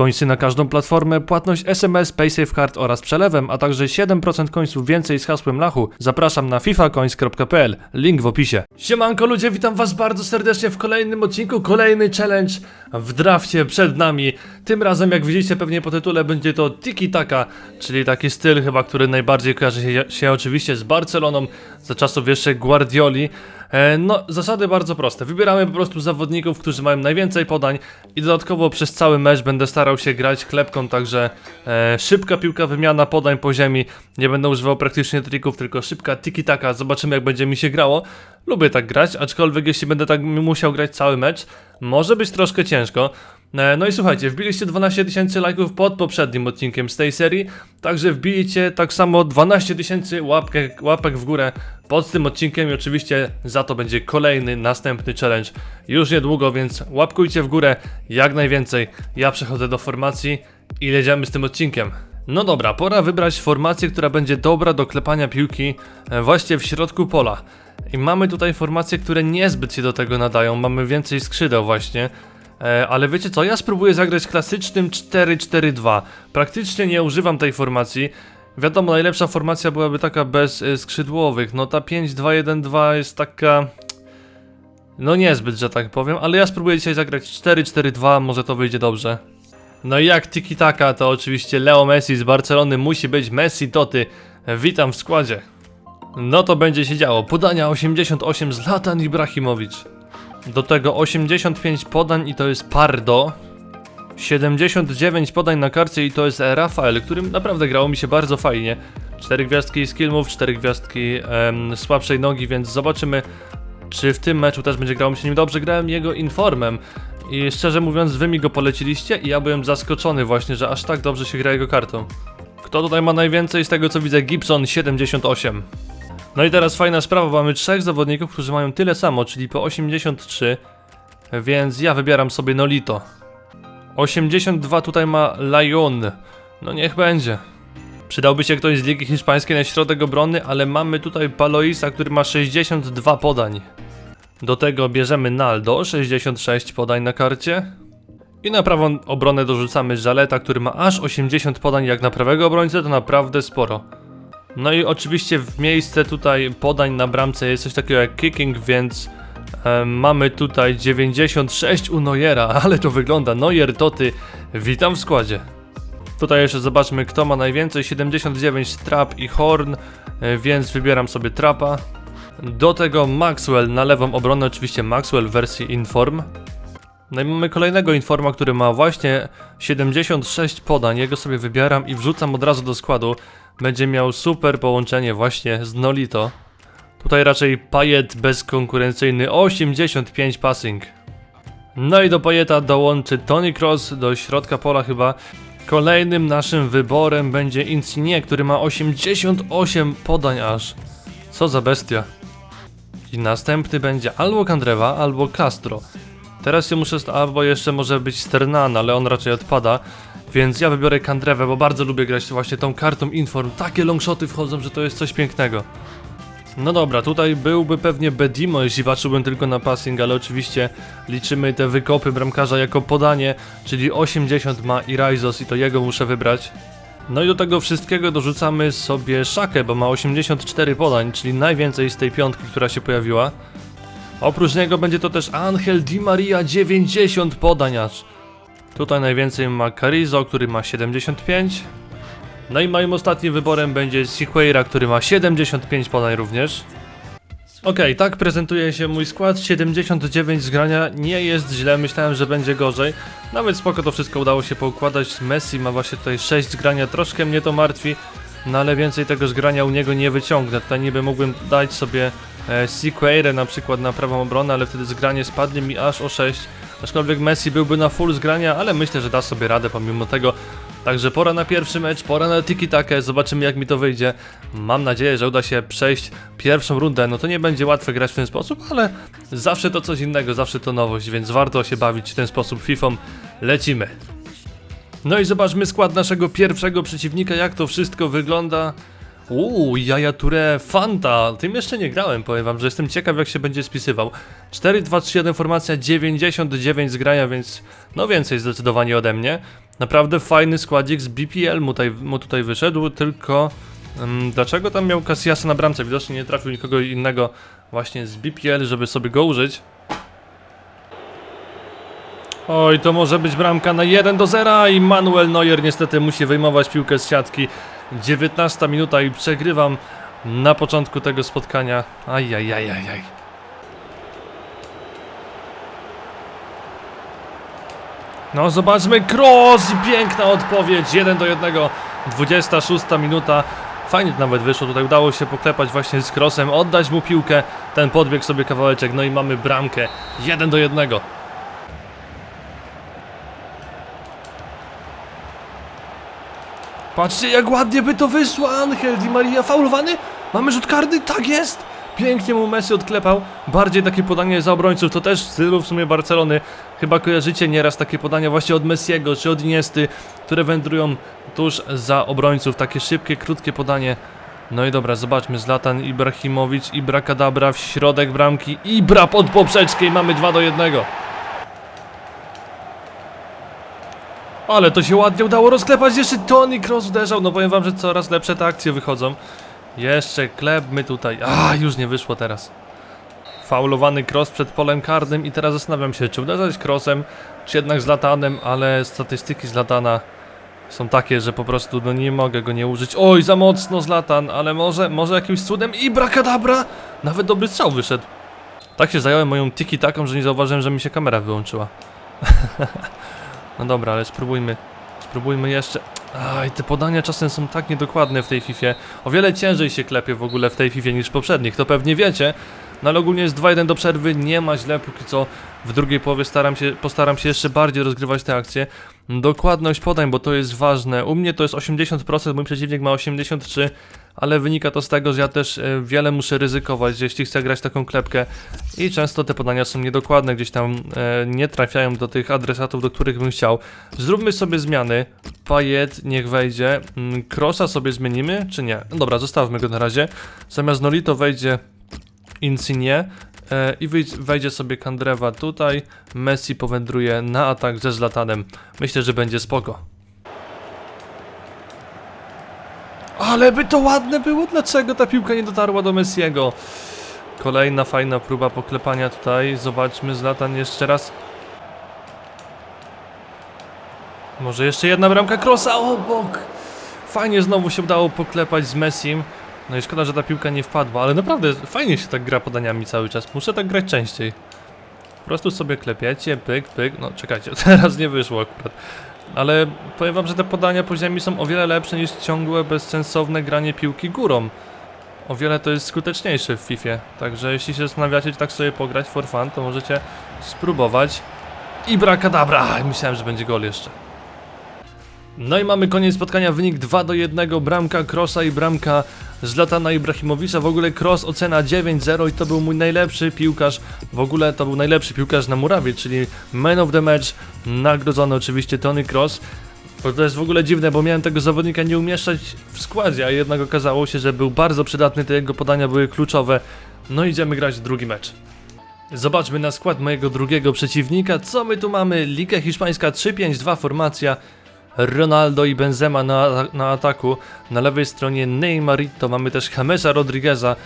Końsy na każdą platformę, płatność SMS, PaySafeCard oraz przelewem, a także 7% końców więcej z hasłem Lachu. Zapraszam na fifacoins.pl, link w opisie. Siemanko ludzie, witam was bardzo serdecznie w kolejnym odcinku, kolejny challenge w drafcie przed nami. Tym razem, jak widzicie pewnie po tytule, będzie to Tiki Taka, czyli taki styl chyba, który najbardziej kojarzy się, się oczywiście z Barceloną za czasów jeszcze Guardioli. E, No, zasady bardzo proste. Wybieramy po prostu zawodników, którzy mają najwięcej podań i dodatkowo przez cały mecz będę starał się grać klepką, także e, szybka piłka, wymiana podań po ziemi. Nie będę używał praktycznie trików, tylko szybka tiki-taka. Zobaczymy jak będzie mi się grało. Lubię tak grać, aczkolwiek jeśli będę tak musiał grać cały mecz, może być troszkę ciężko. E, No i słuchajcie, wbiliście 12 tysięcy lajków pod poprzednim odcinkiem z tej serii, także wbijcie tak samo 12 tysięcy łapek, łapek w górę pod tym odcinkiem i oczywiście za to będzie kolejny, następny challenge już niedługo, więc łapkujcie w górę jak najwięcej. Ja przechodzę do formacji i jedziemy z tym odcinkiem. No dobra, pora wybrać formację, która będzie dobra do klepania piłki e, właśnie w środku pola. I mamy tutaj formacje, które niezbyt się do tego nadają, mamy więcej skrzydeł właśnie. E, ale wiecie co, ja spróbuję zagrać klasycznym 4-4-2. Praktycznie nie używam tej formacji. Wiadomo, najlepsza formacja byłaby taka bez y, skrzydłowych. No ta 5-2-1-2 jest taka. No niezbyt, że tak powiem, ale ja spróbuję dzisiaj zagrać 4-4-2, może to wyjdzie dobrze. No i jak tiki taka, to oczywiście Leo Messi z Barcelony musi być Messi Toty. Witam w składzie. No to będzie się działo. Podania 88 Zlatan Ibrahimowicz. Do tego 85 podań i to jest Pardo. 79 podań na karcie i to jest Rafael, którym naprawdę grało mi się bardzo fajnie. 4 gwiazdki skill move, 4 gwiazdki em, słabszej nogi, więc zobaczymy czy w tym meczu też będzie grało mi się nim dobrze. Grałem jego informem i szczerze mówiąc wy mi go poleciliście i ja byłem zaskoczony właśnie, że aż tak dobrze się gra jego kartą. Kto tutaj ma najwięcej z tego co widzę? Gibson 78. No i teraz fajna sprawa, mamy trzech zawodników, którzy mają tyle samo, czyli po 83, więc ja wybieram sobie Nolito. 82 tutaj ma Lyon. No niech będzie. Przydałby się ktoś z Ligi Hiszpańskiej na środek obrony, ale mamy tutaj Paloisa, który ma 62 podań. Do tego bierzemy Naldo, 66 podań na karcie. I na prawą obronę dorzucamy Żaleta, który ma aż 80 podań, jak na prawego obrońcę to naprawdę sporo. No i oczywiście w miejsce tutaj podań na bramce jest coś takiego jak kicking, więc e, mamy tutaj 96 u Neuera, ale to wygląda. Neuer Toty, witam w składzie. Tutaj jeszcze zobaczmy kto ma najwięcej, 79 Trap i Horn, e, więc wybieram sobie Trapa. Do tego Maxwell na lewą obronę, oczywiście Maxwell w wersji Inform. No i mamy kolejnego Informa, który ma właśnie 76 podań, jego sobie wybieram i wrzucam od razu do składu. Będzie miał super połączenie właśnie z Nolito. Tutaj raczej Payet bezkonkurencyjny, 85 passing. No i do Payeta dołączy Tony Cross do środka pola chyba. Kolejnym naszym wyborem będzie Insigne, który ma 88 podań aż. Co za bestia. I następny będzie albo Kandrewa, albo Castro. Teraz się muszę, albo jeszcze może być Sternan, ale on raczej odpada. Więc ja wybiorę Kandrewę, bo bardzo lubię grać właśnie tą kartą Inform. Takie longshoty wchodzą, że to jest coś pięknego. No dobra, tutaj byłby pewnie Bedimo, jeśli patrzyłbym tylko na passing, ale oczywiście liczymy te wykopy bramkarza jako podanie, czyli 80 ma Irazos i to jego muszę wybrać. No i do tego wszystkiego dorzucamy sobie Szakę, bo ma 84 podań, czyli najwięcej z tej piątki, która się pojawiła. Oprócz niego będzie to też Angel Di Maria 90 podań aż. Tutaj najwięcej ma Carizo, który ma 75. No i moim ostatnim wyborem będzie Siqueira, który ma 75 podań również. Okej, tak prezentuje się mój skład. 79 zgrania nie jest źle, myślałem, że będzie gorzej. Nawet spoko to wszystko udało się poukładać. Messi ma właśnie tutaj 6 zgrania, troszkę mnie to martwi. No ale więcej tego zgrania u niego nie wyciągnę. Tutaj niby mógłbym dać sobie e, na przykład na prawą obronę, ale wtedy zgranie spadnie mi aż o 6. Aczkolwiek Messi byłby na full zgrania, ale myślę, że da sobie radę pomimo tego. Także pora na pierwszy mecz, pora na tiki-takę, zobaczymy jak mi to wyjdzie. Mam nadzieję, że uda się przejść pierwszą rundę. No to nie będzie łatwe grać w ten sposób, ale zawsze to coś innego, zawsze to nowość, więc warto się bawić w ten sposób FIFA. Lecimy. No i zobaczmy skład naszego pierwszego przeciwnika, jak to wszystko wygląda. Uuu, Jaja Touré Fanta. Tym jeszcze nie grałem, powiem wam, że jestem ciekaw jak się będzie spisywał. 4, 2, 3, 1 formacja, 99 zgrania, więc no więcej zdecydowanie ode mnie. Naprawdę fajny składzik z BPL mu tutaj, mu tutaj wyszedł, tylko ym, dlaczego tam miał Cassiasa na bramce? Widocznie nie trafił nikogo innego właśnie z BPL, żeby sobie go użyć. Oj, to może być bramka na 1 do 0 i Manuel Neuer niestety musi wyjmować piłkę z siatki. 19 minuta i przegrywam na początku tego spotkania. Ajajajajaj. No zobaczmy, cross i piękna odpowiedź, 1 do 1, 26 minuta. Fajnie nawet wyszło, tutaj udało się poklepać właśnie z crossem, oddać mu piłkę, ten podbieg sobie kawałeczek, no i mamy bramkę, 1 do 1. Patrzcie jak ładnie by to wyszło, Angel Di Maria faulowany? Mamy rzut karny? Tak jest! Pięknie mu Messi odklepał. Bardziej takie podanie za obrońców, to też w stylu w sumie Barcelony. Chyba kojarzycie nieraz takie podania właśnie od Messiego czy od Iniesty, które wędrują tuż za obrońców. Takie szybkie, krótkie podanie. No i dobra, zobaczmy, Zlatan Ibrahimowicz, Ibra Kadabra w środek bramki, Ibra pod poprzeczkę i mamy 2 do 1. Ale to się ładnie udało rozklepać, jeszcze Tony Cross uderzał, no powiem wam, że coraz lepsze te akcje wychodzą. Jeszcze klepmy tutaj, a już nie wyszło teraz. Faulowany cross przed polem karnym i teraz zastanawiam się, czy uderzać crossem, czy jednak z latanem, ale statystyki z latana są takie, że po prostu no nie mogę go nie użyć. Oj, za mocno z latan, ale może, może jakimś cudem i brakadabra! Nawet dobry strzał wyszedł. Tak się zająłem moją tiki taką, że nie zauważyłem, że mi się kamera wyłączyła. No dobra, ale spróbujmy. Spróbujmy jeszcze. Aj, te podania czasem są tak niedokładne w tej Fifie. O wiele ciężej się klepie w ogóle w tej Fifie niż w poprzednich, to pewnie wiecie. No ale ogólnie jest 2-1 do przerwy, nie ma źle, póki co w drugiej połowie staram się, postaram się jeszcze bardziej rozgrywać te akcje. Dokładność podań, bo to jest ważne. U mnie to jest 80%, mój przeciwnik ma 83%, ale wynika to z tego, że ja też e, wiele muszę ryzykować, jeśli chcę grać taką klepkę i często te podania są niedokładne, gdzieś tam e, nie trafiają do tych adresatów, do których bym chciał. Zróbmy sobie zmiany. Pajet niech wejdzie. Mm, Crossa sobie zmienimy, czy nie? Dobra, zostawmy go na razie. Zamiast Nolito wejdzie Insigne e, i wejdzie sobie Kandrewa tutaj. Messi powędruje na atak ze Zlatanem. Myślę, że będzie spoko. Ale by to ładne było, dlaczego ta piłka nie dotarła do Messiego? Kolejna fajna próba poklepania tutaj. Zobaczmy Zlatan jeszcze raz. Może jeszcze jedna bramka Krosa obok. Fajnie znowu się udało poklepać z Messim. No i szkoda, że ta piłka nie wpadła, ale naprawdę fajnie się tak gra podaniami cały czas. Muszę tak grać częściej. Po prostu sobie klepiecie, pyk, pyk. No czekajcie, teraz nie wyszło akurat. Ale powiem wam, że te podania po ziemi są o wiele lepsze niż ciągłe, bezsensowne granie piłki górą. O wiele to jest skuteczniejsze w FIFA. Także jeśli się zastanawiacie, tak sobie pograć for fun, to możecie spróbować. I brakadabra! Myślałem, że będzie gol jeszcze. No i mamy koniec spotkania, wynik 2 do 1, bramka Krosa i bramka Zlatana Ibrahimowicza. W ogóle Cross ocena 9-0 i to był mój najlepszy piłkarz. W ogóle to był najlepszy piłkarz na murawie, czyli man of the match. Nagrodzony oczywiście Tony Cross. Bo to jest w ogóle dziwne, bo miałem tego zawodnika nie umieszczać w składzie, a jednak okazało się, że był bardzo przydatny, te jego podania były kluczowe. No idziemy grać drugi mecz. Zobaczmy na skład mojego drugiego przeciwnika. Co my tu mamy? Liga Hiszpańska 3-5-2 formacja. Ronaldo i Benzema na, na ataku. Na lewej stronie Neymarito, mamy też Jamesa Rodrigueza.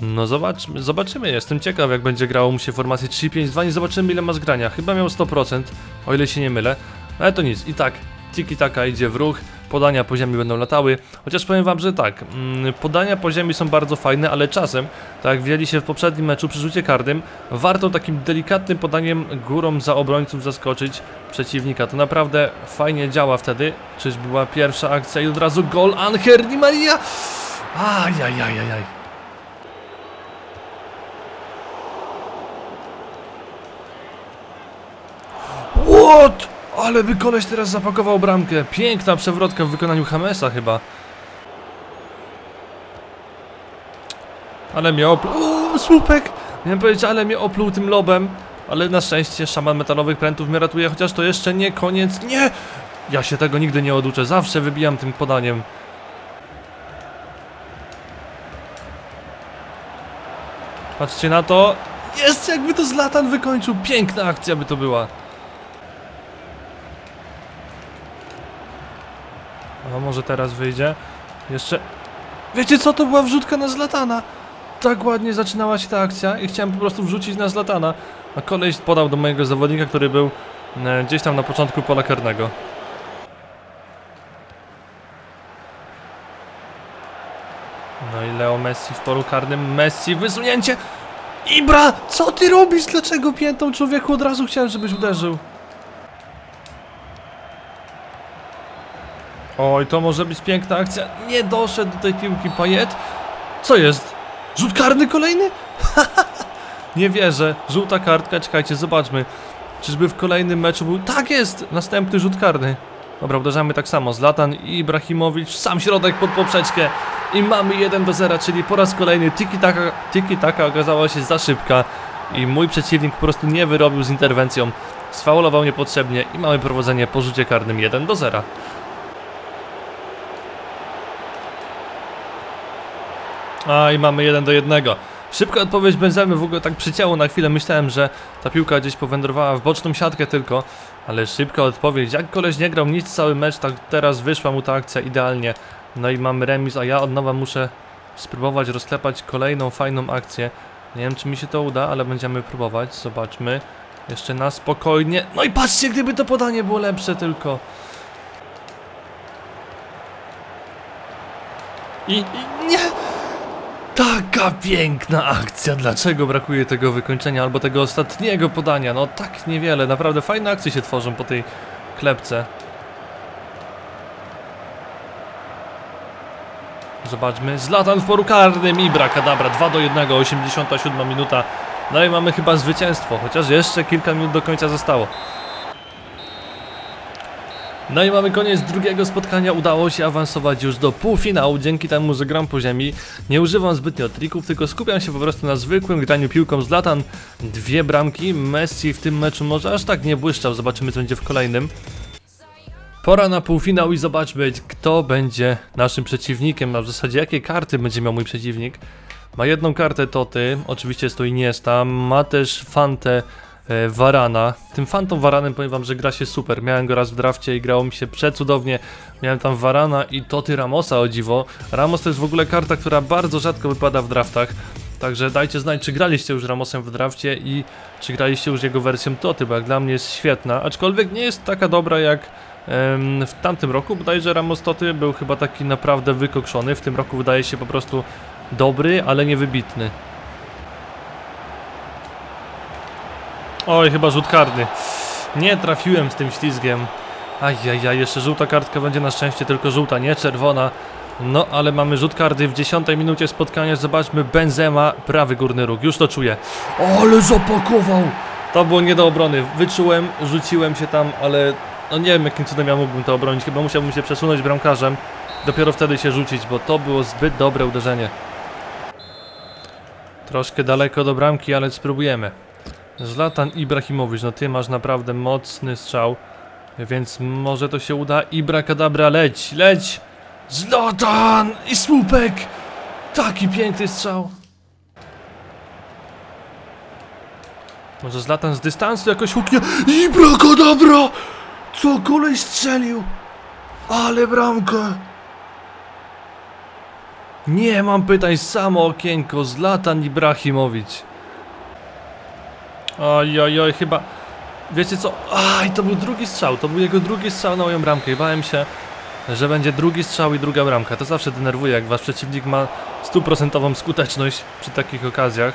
No zobaczmy, zobaczymy, jestem ciekaw jak będzie grało mu się formację 3-5-2, nie zobaczymy ile ma zgrania. Chyba miał 100%, o ile się nie mylę. Ale to nic, i tak, tiki taka idzie w ruch, podania po ziemi będą latały. Chociaż powiem wam, że tak, mm, podania po ziemi są bardzo fajne, ale czasem, tak jak widzieli się w poprzednim meczu przy rzucie karnym, warto takim delikatnym podaniem górą za obrońców zaskoczyć przeciwnika. To naprawdę fajnie działa wtedy. Czyż była pierwsza akcja i od razu gol Angel Di Maria! Ajajajajaj. What? Ale by koleś teraz zapakował bramkę. Piękna przewrotka w wykonaniu Hamesa chyba. Ale mnie opluł. Słupek! Miałem powiedzieć, ale mnie opluł tym lobem. Ale na szczęście szaman metalowych prętów mnie ratuje, chociaż to jeszcze nie koniec. Nie! Ja się tego nigdy nie oduczę. Zawsze wybijam tym podaniem. Patrzcie na to. Jest jakby to Zlatan wykończył. Piękna akcja by to była. A może teraz wyjdzie? Jeszcze... Wiecie co, to była wrzutka na Zlatana! Tak ładnie zaczynała się ta akcja i chciałem po prostu wrzucić na Zlatana. A koleś podał do mojego zawodnika, który był e, gdzieś tam na początku pola karnego. No i Leo Messi w polu karnym. Messi, wysunięcie! Ibra, co ty robisz? Dlaczego piętą człowieku? Od razu chciałem, żebyś uderzył. Oj, to może być piękna akcja. Nie doszedł do tej piłki Pajet. Co jest? Rzut karny kolejny? Nie wierzę. Żółta kartka, czekajcie, zobaczmy. Czyżby w kolejnym meczu był... Tak jest! Następny rzut karny. Dobra, uderzamy tak samo. Zlatan i Ibrahimowicz, sam środek pod poprzeczkę. I mamy 1 do 0, czyli po raz kolejny tiki-taka tiki -taka okazała się za szybka. I mój przeciwnik po prostu nie wyrobił z interwencją. Sfaulował niepotrzebnie i mamy prowadzenie po rzucie karnym 1 do 0. A i mamy 1 do 1. Szybka odpowiedź Benzemy w ogóle tak przycięło na chwilę. Myślałem, że ta piłka gdzieś powędrowała w boczną siatkę tylko. Ale szybka odpowiedź. Jak koleś nie grał nic cały mecz, tak teraz wyszła mu ta akcja idealnie. No i mamy remis, a ja od nowa muszę spróbować rozklepać kolejną fajną akcję. Nie wiem, czy mi się to uda, ale będziemy próbować. Zobaczmy. Jeszcze na spokojnie. No i patrzcie, gdyby to podanie było lepsze tylko. I, i nie! Taka piękna akcja. Dlaczego brakuje tego wykończenia albo tego ostatniego podania? No tak niewiele. Naprawdę fajne akcje się tworzą po tej klepce. Zobaczmy. Zlatan w poru karnym. Ibra Kadabra 2 do 1. 87 minuta. No i mamy chyba zwycięstwo. Chociaż jeszcze kilka minut do końca zostało. No i mamy koniec drugiego spotkania, udało się awansować już do półfinału, dzięki temu, że gram po ziemi. Nie używam zbytnio trików, tylko skupiam się po prostu na zwykłym graniu piłką z latan. Dwie bramki, Messi w tym meczu może aż tak nie błyszczał, zobaczymy co będzie w kolejnym. Pora na półfinał i zobaczmy kto będzie naszym przeciwnikiem, a w zasadzie jakie karty będzie miał mój przeciwnik. Ma jedną kartę Toty, oczywiście jest to Iniesta, ma też Fantę e, Varana. Tym Fantą Varanem powiem wam, że gra się super. Miałem go raz w drafcie i grało mi się przecudownie. Miałem tam Varana i Toty Ramosa o dziwo. Ramos to jest w ogóle karta, która bardzo rzadko wypada w draftach. Także dajcie znać, czy graliście już Ramosem w drafcie i czy graliście już jego wersją Toty, bo jak dla mnie jest świetna, aczkolwiek nie jest taka dobra jak w tamtym roku. Bodajże Ramos Toty był chyba taki naprawdę wykokszony. W tym roku wydaje się po prostu dobry, ale niewybitny. Oj, chyba rzut karny. Nie trafiłem z tym ślizgiem. Ajajaj, jeszcze żółta kartka będzie na szczęście tylko żółta, nie czerwona. No, ale mamy rzut karty w 10 minucie spotkania. Zobaczmy, Benzema, prawy górny róg, już to czuję. Ale zapakował! To było nie do obrony. Wyczułem, rzuciłem się tam, ale no nie wiem jakim cudem ja mógłbym to obronić. Chyba musiałbym się przesunąć bramkarzem. Dopiero wtedy się rzucić, bo to było zbyt dobre uderzenie. Troszkę daleko do bramki, ale spróbujemy. Zlatan Ibrahimowicz, no ty masz naprawdę mocny strzał, więc może to się uda. Ibra Kadabra, leć, leć! Zlatan i słupek! Taki piękny strzał. Może Zlatan z dystansu jakoś huknie. Ibra! Co koleś strzelił? Ale bramka! Nie mam pytań, samo okienko, Zlatan Ibrahimowicz. Oj, oj, oj, chyba... Wiecie co? Aj, to był drugi strzał, to był jego drugi strzał na moją bramkę i bałem się, że będzie drugi strzał i druga bramka. To zawsze denerwuje, jak wasz przeciwnik ma stuprocentową skuteczność przy takich okazjach.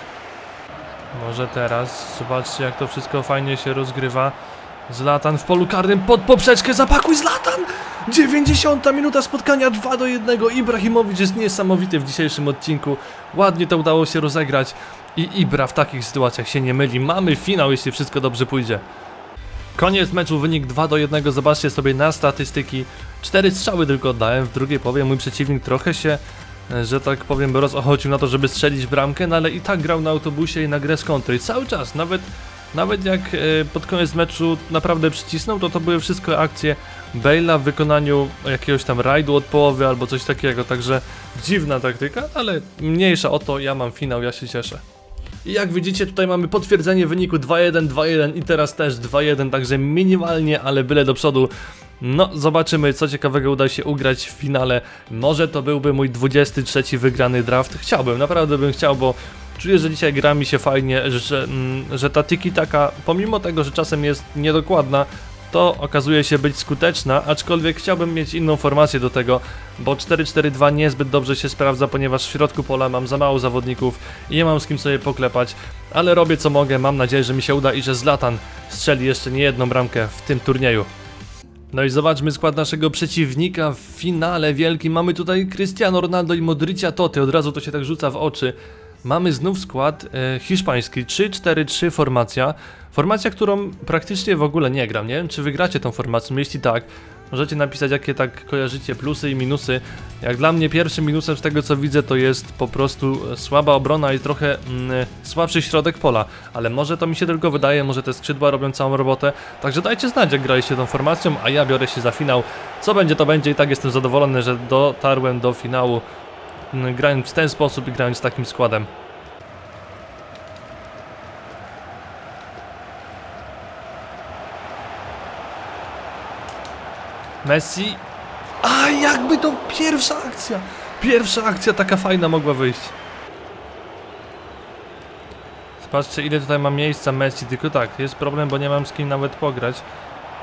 Może teraz, zobaczcie jak to wszystko fajnie się rozgrywa. Zlatan w polu karnym pod poprzeczkę, zapakuj Zlatan! 90 minuta spotkania 2 do 1. Ibrahimowicz jest niesamowity w dzisiejszym odcinku. Ładnie to udało się rozegrać i Ibra w takich sytuacjach się nie myli. Mamy finał, jeśli wszystko dobrze pójdzie. Koniec meczu, wynik 2 do 1. Zobaczcie sobie na statystyki. 4 strzały tylko oddałem. W drugiej połowie mój przeciwnik trochę się, e, że tak powiem, rozochocił na to, żeby strzelić bramkę, no ale i tak grał na autobusie i na grę z kontry. Cały czas, nawet, nawet jak e, pod koniec meczu naprawdę przycisnął, to to były wszystko akcje Bale'a w wykonaniu jakiegoś tam rajdu od połowy albo coś takiego, także dziwna taktyka, ale mniejsza o to, ja mam finał, ja się cieszę. I jak widzicie, tutaj mamy potwierdzenie wyniku 2-1, 2-1 i teraz też 2-1, także minimalnie, ale byle do przodu. No, zobaczymy, co ciekawego uda się ugrać w finale. Może to byłby mój 23 wygrany draft. Chciałbym, naprawdę bym chciał, bo czuję, że dzisiaj gra mi się fajnie, że, mm, że ta tiki taka, pomimo tego, że czasem jest niedokładna, to okazuje się być skuteczna, aczkolwiek chciałbym mieć inną formację do tego, bo 4-4-2 niezbyt dobrze się sprawdza, ponieważ w środku pola mam za mało zawodników i nie mam z kim sobie poklepać, ale robię co mogę, mam nadzieję, że mi się uda i że Zlatan strzeli jeszcze nie jedną bramkę w tym turnieju. No i zobaczmy skład naszego przeciwnika w finale wielkim. Mamy tutaj Cristiano Ronaldo i Modricia Toty, od razu to się tak rzuca w oczy. Mamy znów skład e, hiszpański, 3-4-3 formacja. Formacja, którą praktycznie w ogóle nie gram. Nie wiem, czy wygracie tą formacją. Jeśli tak, możecie napisać, jakie tak kojarzycie plusy i minusy. Jak dla mnie pierwszym minusem z tego co widzę, to jest po prostu e, słaba obrona i trochę mm, słabszy środek pola. Ale może to mi się tylko wydaje, może te skrzydła robią całą robotę. Także dajcie znać, jak graliście tą formacją, a ja biorę się za finał. Co będzie, to będzie i tak jestem zadowolony, że dotarłem do finału mm, grając w ten sposób i grając z takim składem. Messi. A jakby to pierwsza akcja! Pierwsza akcja taka fajna mogła wyjść. Zobaczcie ile tutaj ma miejsca Messi, tylko tak, jest problem, bo nie mam z kim nawet pograć.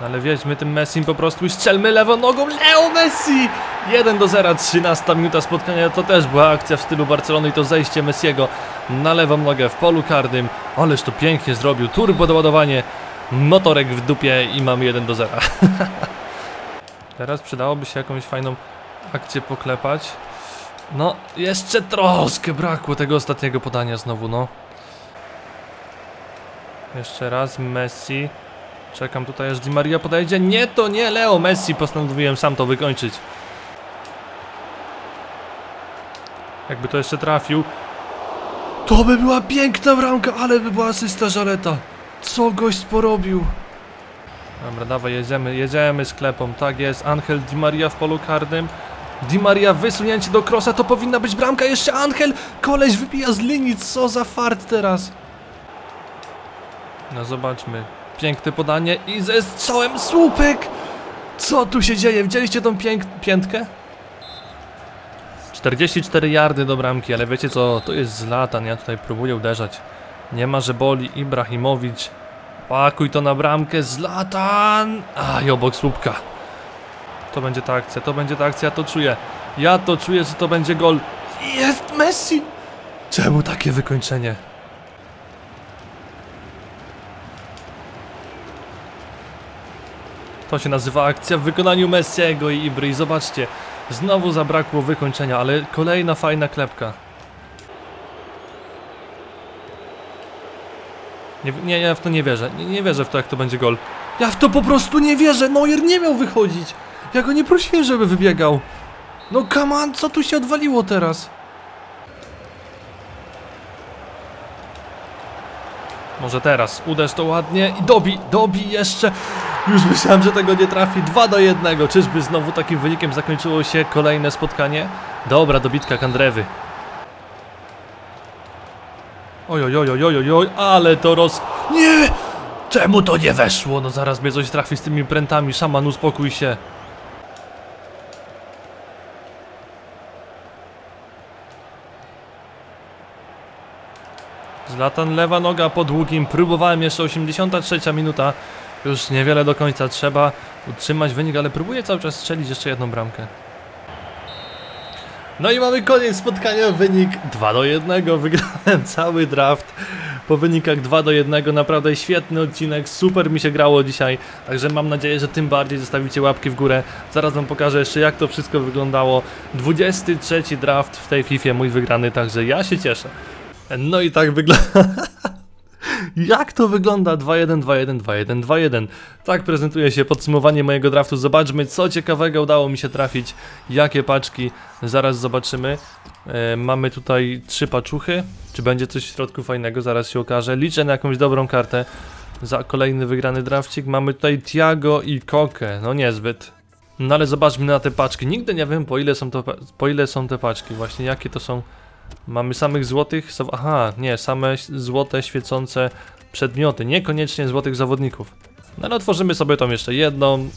No Ale wiedźmy tym Messim po prostu i strzelmy lewą nogą Leo Messi! 1 do 0, 13 minuta spotkania, to też była akcja w stylu Barcelony i to zejście Messiego na lewą nogę w polu karnym. Ależ to pięknie zrobił, turbo doładowanie, motorek w dupie i mamy 1 do 0. Teraz przydałoby się jakąś fajną akcję poklepać. No, jeszcze troszkę brakło tego ostatniego podania znowu, no. Jeszcze raz Messi. Czekam tutaj aż Di Maria podejdzie. Nie, to nie Leo Messi. Postanowiłem sam to wykończyć. Jakby to jeszcze trafił. To by była piękna bramka, ale by była asysta Żaleta. Co gość porobił? Dobra, dawaj, jedziemy, jedziemy sklepą, tak jest, Angel Di Maria w polu karnym. Di Maria wysunięcie do krosa, to powinna być bramka, jeszcze Angel! Koleś wypija z linii, co za fart teraz! No zobaczmy, piękne podanie i ze strzałem słupek! Co tu się dzieje? Widzieliście tą pięk piętkę? 44 yardy do bramki, ale wiecie co, to jest Zlatan, ja tutaj próbuję uderzać. Nie ma, że boli Ibrahimowicz. Pakuj to na bramkę, Zlatan! A, i obok słupka. To będzie ta akcja, to będzie ta akcja, ja to czuję. Ja to czuję, że to będzie gol. Jest Messi! Czemu takie wykończenie? To się nazywa akcja w wykonaniu Messiego i Ibry. I zobaczcie, znowu zabrakło wykończenia, ale kolejna fajna klepka. Nie, nie, ja w to nie wierzę. Nie, nie wierzę w to, jak to będzie gol. Ja w to po prostu nie wierzę. Neuer nie miał wychodzić. Ja go nie prosiłem, żeby wybiegał. No come on, co tu się odwaliło teraz? Może teraz uderz to ładnie i dobi, dobi jeszcze. Już myślałem, że tego nie trafi. 2 do 1. Czyżby znowu takim wynikiem zakończyło się kolejne spotkanie? Dobra, dobitka Kandrewy. Oj, ale to roz... Nie! Czemu to nie weszło? No zaraz mnie coś trafi z tymi prętami. Szaman, uspokój się. Zlatan lewa noga po długim. Próbowałem jeszcze 83 minuta. Już niewiele do końca trzeba utrzymać wynik, ale próbuję cały czas strzelić jeszcze jedną bramkę. No i mamy koniec spotkania, wynik 2 do 1, wygrałem cały draft. Po wynikach 2 do 1, naprawdę świetny odcinek, super mi się grało dzisiaj, także mam nadzieję, że tym bardziej zostawicie łapki w górę, zaraz wam pokażę jeszcze jak to wszystko wyglądało, 23 draft w tej FIFA mój wygrany, także ja się cieszę. No i tak wygląda... Jak to wygląda 2-1, 2-1, 2-1, 2-1? Tak prezentuje się podsumowanie mojego draftu. Zobaczmy, co ciekawego udało mi się trafić. Jakie paczki, zaraz zobaczymy. E, mamy tutaj trzy paczuchy. Czy będzie coś w środku fajnego? Zaraz się okaże. Liczę na jakąś dobrą kartę za kolejny wygrany drafcik. Mamy tutaj Tiago i Kokę. No niezbyt. No ale zobaczmy na te paczki. Nigdy nie wiem po ile są, to, po ile są te paczki. Właśnie jakie to są. Mamy samych złotych. Aha, nie, same złote świecące przedmioty. Niekoniecznie złotych zawodników. No ale otworzymy sobie tą jeszcze jedną.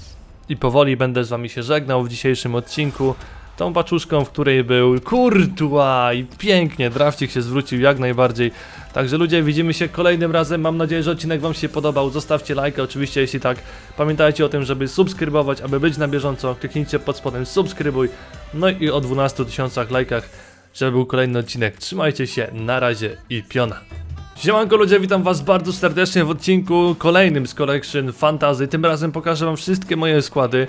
I powoli będę z wami się żegnał w dzisiejszym odcinku. Tą paczuszką, w której był Kurtua i pięknie, drafcik się zwrócił jak najbardziej. Także ludzie, widzimy się kolejnym razem. Mam nadzieję, że odcinek wam się podobał. Zostawcie lajka, oczywiście jeśli tak. Pamiętajcie o tym, żeby subskrybować, aby być na bieżąco. Kliknijcie pod spodem subskrybuj. No i o 12 tysiącach lajkach, żeby był kolejny odcinek. Trzymajcie się, na razie i piona. Siemanko ludzie, witam was bardzo serdecznie w odcinku kolejnym z Collection Fantasy. Tym razem pokażę wam wszystkie moje składy.